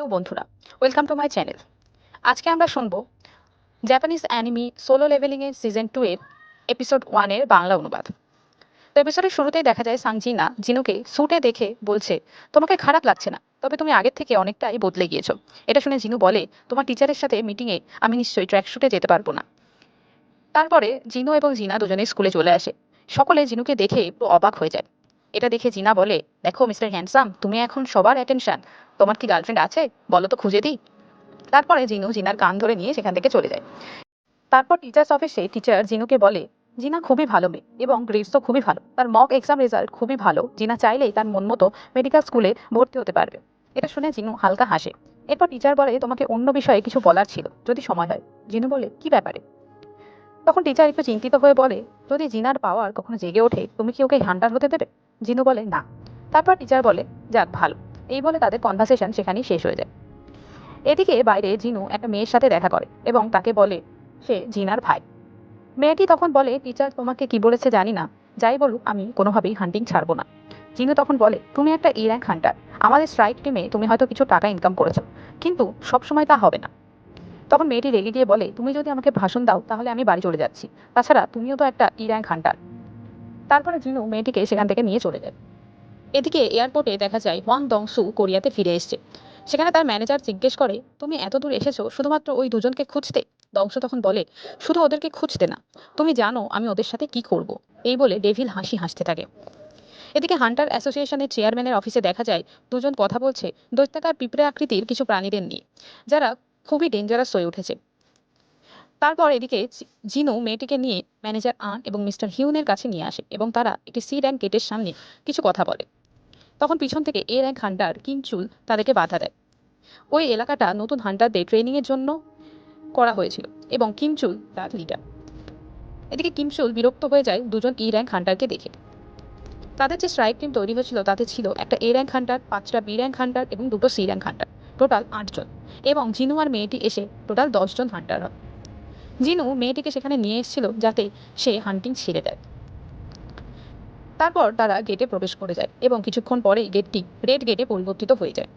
Hello বন্ধুরা welcome to my channel আজকে আমরা শুনব জাপানিজ অ্যানিমি সোলো লেভেলিংয়ের সিজন টু এর এপিসোড ওয়ানের বাংলা অনুবাদ। তো এপিসোডের শুরুতেই দেখা যায় সাংজিনা জিনুকে স্যুটে দেখে বলছে, তোমাকে খারাপ লাগছে না, তবে তুমি আগের থেকে অনেকটাই বদলে গিয়েছো। এটা শুনে জিনু বলে, তোমার টিচারের সাথে মিটিংয়ে আমি নিশ্চয়ই ট্র্যাক শুটে যেতে পারব না। তারপরে জিনু এবং জিনা দুজনেই স্কুলে চলে আসে। সকলে জিনুকে দেখে একটু অবাক হয়ে যায়। এটা দেখে জিনা বলে, দেখো, মিস্টার হ্যান্ডসাম, তুমি এখন সবার অ্যাটেনশন তোমার কি গার্লফ্রেন্ড আছে? বলো তো, খুঁজে দিই। তারপরে জিনু জিনার কান ধরে নিয়ে সেখান থেকে চলে যায়। তারপর টিচার্স অফিসে টিচার জিনুকে বলে, জিনা খুবই ভালো মেয়ে এবং গ্রেডস তো খুবই ভালো। তার মক এক্সাম রেজাল্ট খুবই ভালো। জিনা চাইলেই তার মন মতো মেডিকেল স্কুলে ভর্তি হতে পারবে। এটা শুনে জিনু হালকা হাসে। এরপর টিচার বলে, তোমাকে অন্য বিষয়ে কিছু বলার ছিল, যদি সময় হয়। জিনু বলে, কি ব্যাপারে? তখন টিচার একটু চিন্তিত হয়ে বলে, যদি জিনার পাওয়ার কখনো জেগে ওঠে, তুমি কি ওকে হান্টার হতে দেবে? জিনু বলে, না। তারপর টিচার বলে, যাক, ভালো। এই বলে তাদের কনভারসেশন সেখানেই শেষ হয়ে যায়। এদিকে বাইরে জিনু একটা মেয়ের সাথে দেখা করে এবং তাকে বলে, সে জিনার ভাই। মেয়েটি তখন বলে, টিচার, তোমাকে কি বলেছে জানি না। যাই বলুক, আমি কোনোভাবেই হান্টিং ছাড়বো না। জিনু তখন বলে, তুমি একটা ই র্যাঙ্ক হান্টার আমাদের স্ট্রাইক টিমে তুমি হয়তো কিছু টাকা ইনকাম করেছ, কিন্তু সব সময় তা হবে না। তখন মেয়েটি রেগে গিয়ে বলে, তুমি যদি আমাকে ভাষণ দাও, তাহলে আমি বাড়ি চলে যাচ্ছি। তাছাড়া তুমিও তো একটা ই র্যাঙ্ক হান্টার তারপরে জিনু মেয়েটিকে সেখান থেকে নিয়ে চলে যায়। এদিকে এয়ারপোর্টে দেখা যায় ওয়াং দংসু কোরিয়াতে ফিরে এসছে। সেখানে তার ম্যানেজার জিজ্ঞেস করে, তুমি এত দূর এসেছ, শুধুমাত্র ওই দুজনকে খুঁজতে? দংশু তখন বলে, শুধু ওদেরকে খুঁজতে না। তুমি জানো আমি ওদের সাথে কি করব। এই বলে ডেভিল হাসি হাসতে থাকে। এদিকে হান্টার অ্যাসোসিয়েশনের চেয়ারম্যানের অফিসে দেখা যায়, দুজন কথা বলছে দৈত্যাকার পিঁপড়ে আকৃতির কিছু প্রাণীদের নিয়ে, যারা খুবই ডেঞ্জারাস হয়ে উঠেছে। তারপর এদিকে জিনু মেয়েটিকে নিয়ে ম্যানেজার আন এবং মিস্টার হিউনের কাছে নিয়ে আসে এবং তারা একটি সি র্যাঙ্ক গেটের সামনে কিছু কথা বলে। তখন পিছন থেকে এ র্যাঙ্ক হান্টার কিংচুল তাদেরকে বাধা দেয়। ওই এলাকাটা নতুন হান্টারদের ট্রেনিংয়ের জন্য করা হয়েছিল এবং কিমচুল তার লিডার এদিকে কিমচুল বিরক্ত হয়ে যায় দুজন ই র্যাঙ্ক হান্টারকে দেখে। তাদের যে স্ট্রাইক টিম তৈরি হয়েছিল তাতে ছিল একটা এ র্যাঙ্ক হান্টার, পাঁচটা বি র্যাঙ্ক হান্টার এবং দুটো সি র্যাঙ্ক হান্টার, টোটাল আটজন এবং জিনু আর মেয়েটি এসে টোটাল দশজন হান্টার হয়। জিনু মেয়েটিকে সেখানে নিয়ে এসেছিল যাতে সে হান্টিং ছেড়ে দেয়। তারপর তারা গেটে প্রবেশ করে যায় এবং কিছুক্ষণ পরেই গেটটি রেড গেটে পরিবর্তিত হয়ে যায়।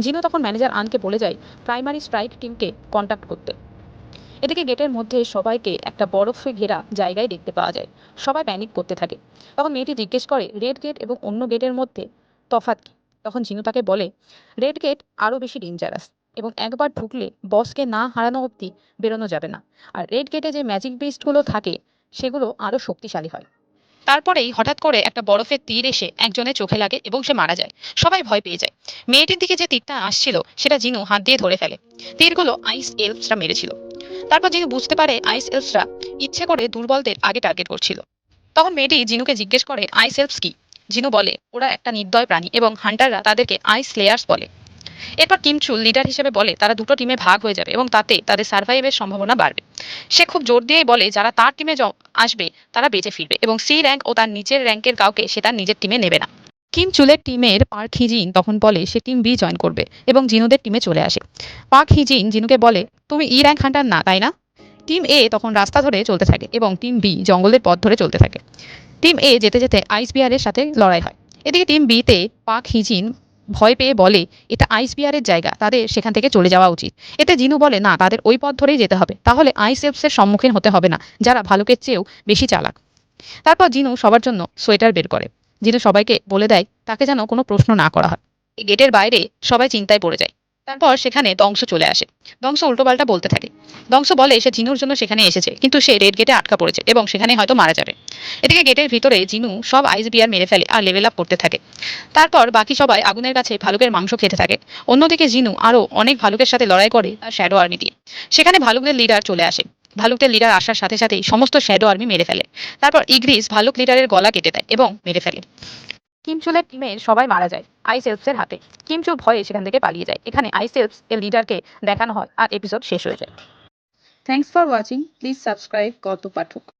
জিনু তখন ম্যানেজার আনকে বলে যায় প্রাইমারি স্ট্রাইক টিমকে কন্ট্যাক্ট করতে। এদিকে গেটের মধ্যে সবাইকে একটা বরফে ঘেরা জায়গায় দেখতে পাওয়া যায়। সবাই প্যানিক করতে থাকে। তখন মেয়েটি জিজ্ঞেস করে রেড গেট এবং অন্য গেটের মধ্যে তফাৎ কি? তখন জিনু তাকে বলে রেড গেট আরও বেশি ডেঞ্জারাস এবং একবার ঢুকলে বসকে না হারানো অবধি বেরোনো যাবে না। আর রেড গেটে যে ম্যাজিক বিস্টগুলো থাকে, সেগুলো আরও শক্তিশালী হয়। তারপরেই হঠাৎ করে একটা বরফের তীর এসে একজনের চোখে লাগে এবং সে মারা যায়। সবাই ভয় পেয়ে যায়। মেয়েটির দিকে যে তীরটা আসছিল, সেটা জিনু হাত দিয়ে ধরে ফেলে। তীরগুলো আইস এলফসরা মেরেছিল। তারপর জিনু বুঝতে পারে আইস এলফসরা ইচ্ছে করে দুর্বলদের আগে টার্গেট করছিল। তখন মেয়েটি জিনুকে জিজ্ঞেস করে, আইস এলফস কি? জিনু বলে, ওরা একটা নির্দয় প্রাণী এবং হান্টাররা তাদেরকে আইস লেয়ার্স বলে। এরপর কিমচুল লিডার হিসেবে বলে তারা দুটো টিমে ভাগ হয়ে যাবে এবং তাতে তাদের সার্ভাইভের সম্ভাবনা বাড়বে। সে খুব জোর দিয়েই বলে, যারা তার টিমে আসবে, তারা বেঁচে ফিরবে এবং সি র্যাঙ্ক ও তার নিচের র্যাঙ্কের কাউকে সে তার নিজের টিমে নেবে না। কিম চুলের টিমের পার্ক হিজিন তখন বলে, সে টিম বি জয়েন করবে এবং জিনুদের টিমে চলে আসে। পার্ক হিজিন জিনুকে বলে, তুমি ই র্যাঙ্ক হান্টার না, তাই না? টিম এ তখন রাস্তা ধরে চলতে থাকে এবং টিম বি জঙ্গলের পথ ধরে চলতে থাকে। টিম এ যেতে যেতে আইস বিয়ারের সাথে লড়াই হয়। এদিকে টিম বিতে পাক হিজিন ভয় পেয়ে বলে, এটা আইস বিয়ারের জায়গা, তাদের সেখান থেকে চলে যাওয়া উচিত। এতে জিনু বলে, না, তাদের ওই পথ ধরেই যেতে হবে। তাহলে আইস এফসের সম্মুখীন হতে হবে না, যারা ভালুকের চেয়েও বেশি চালাক। তারপর জিনু সবার জন্য সোয়েটার বের করে। জিনু সবাইকে বলে দেয়, তাকে যেন কোনো প্রশ্ন না করা হয়। গেটের বাইরে সবাই চিন্তায় পড়ে যায়। তারপর সেখানে দংশ চলে আসে। দংশ উল্টোপাল্টা বলতে থাকে। দংশ বলে সে জিনুর জন্য সেখানে এসেছে, কিন্তু সে রেড গেটে আটকা পড়েছে এবং সেখানে হয়তো মারা যাবে। এদিকে গেটের ভিতরে জিনু সব আইস বিয়ার মেরে ফেলে আর লেভেল আপ করতে থাকে। তারপর বাকি সবাই আগুনের কাছে ভালুকের মাংস খেতে থাকে। অন্যদিকে জিনু আরও অনেক ভালুকের সাথে লড়াই করে তার শ্যাডো আর্মি দিয়ে। সেখানে ভালুকদের লিডার চলে আসে। ভালুকদের লিডার আসার সাথে সাথেই সমস্ত শ্যাডো আর্মি মেরে ফেলে। তারপর ইগ্রিস ভালুক লিডারের গলা কেটে দেয় এবং মেরে ফেলে। কিমচুলের টিমের সবাই মারা যায় আইসেলসের হাতে। কিমচুল ভয়ে সেখান থেকে পালিয়ে যায়। এখানে আইসেলস এর লিডারকে দেখানো হয় আর এপিসোড শেষ হয়ে যায়। Thanks for watching please subscribe কত Pathak.